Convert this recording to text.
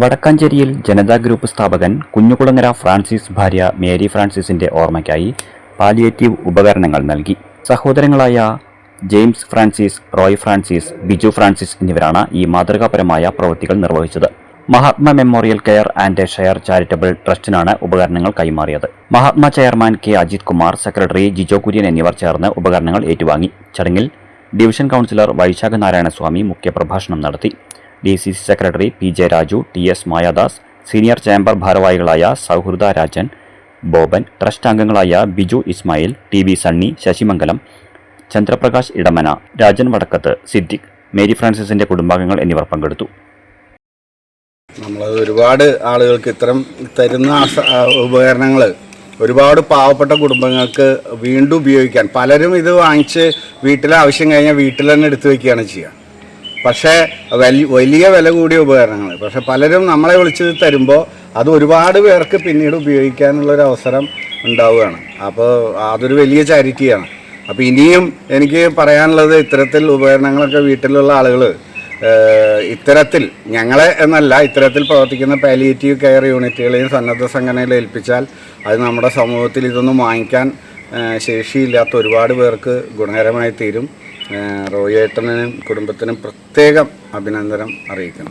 വടക്കാഞ്ചേരിയിൽ Janata group സ്ഥാപകൻ കുഞ്ഞുകുളങ്ങര Francis ഭാര്യ Mary ഫ്രാൻസിസിന്റെ ഓർമ്മയ്ക്കായി പാലിയേറ്റീവ് ഉപകരണങ്ങൾ നൽകി. സഹോദരങ്ങളായ James Francis Roy Francis Biju Francis എന്നിവരാണ് ഈ മാതൃകാപരമായ പ്രവൃത്തികൾ നിർവഹിച്ചത്. Mahatma memorial care and share charitable ട്രസ്റ്റിനാണ് ഉപകരണങ്ങൾ കൈമാറിയത്. Mahatma chairman K Ajith Kumar secretary Jijo Kurian എന്നിവർ ചേർന്ന് ഉപകരണങ്ങൾ ഏറ്റുവാങ്ങി. ചടങ്ങിൽ ഡിവിഷൻ കൗൺസിലർ വൈശാഖ നാരായണസ്വാമി മുഖ്യപ്രഭാഷണം നടത്തി. D C C secretary P J Raju T S Mayadas senior chamber ഭാരവാഹികളായ സൗഹൃദ രാജൻ ബോബൻ ട്രസ്റ്റ് അംഗങ്ങളായ Biju Ismail T V Sunny Sasimangalam Chandraprakash Edamana Rajan Vadakkath Siddique Mary ഫ്രാൻസിസിന്റെ കുടുംബാംഗങ്ങൾ എന്നിവർ പങ്കെടുത്തു. നമ്മൾ ഒരുപാട് ആളുകൾക്ക് ഇത്തരം തരുന്ന ഉപകരണങ്ങൾ ഒരുപാട് പാവപ്പെട്ട കുടുംബങ്ങൾക്ക് വീണ്ടും ഉപയോഗിക്കാൻ പലരും ഇത് വാങ്ങിച്ച് വീട്ടിലെ ആവശ്യം കഴിഞ്ഞാൽ വീട്ടിൽ തന്നെ എടുത്തു വയ്ക്കുകയാണ് ചെയ്യുക. പക്ഷേ വലിയ വില കൂടിയ ഉപകരണങ്ങൾ. പക്ഷെ പലരും നമ്മളെ വിളിച്ച് തരുമ്പോൾ അത് ഒരുപാട് പേർക്ക് പിന്നീട് ഉപയോഗിക്കാനുള്ളൊരു അവസരം ഉണ്ടാവുകയാണ്. അപ്പോൾ അതൊരു വലിയ ചാരിറ്റിയാണ്. അപ്പോൾ ഇനിയും എനിക്ക് പറയാനുള്ളത് ഇത്തരത്തിൽ ഉപകരണങ്ങളൊക്കെ വീട്ടിലുള്ള ആളുകൾ ഇത്തരത്തിൽ ഞങ്ങളെ എന്നല്ല ഇത്തരത്തിൽ പ്രവർത്തിക്കുന്ന പാലിയേറ്റീവ് കെയർ യൂണിറ്റുകളെയും സന്നദ്ധ സംഘടനയിൽ ഏൽപ്പിച്ചാൽ അത് നമ്മുടെ സമൂഹത്തിൽ ഇതൊന്നും വാങ്ങിക്കാൻ ശേഷിയില്ലാത്ത ഒരുപാട് പേർക്ക് ഗുണകരമായി തീരും. റോയേട്ടനും കുടുംബത്തിനും പ്രത്യേകം അഭിനന്ദനം അറിയിക്കുന്നു.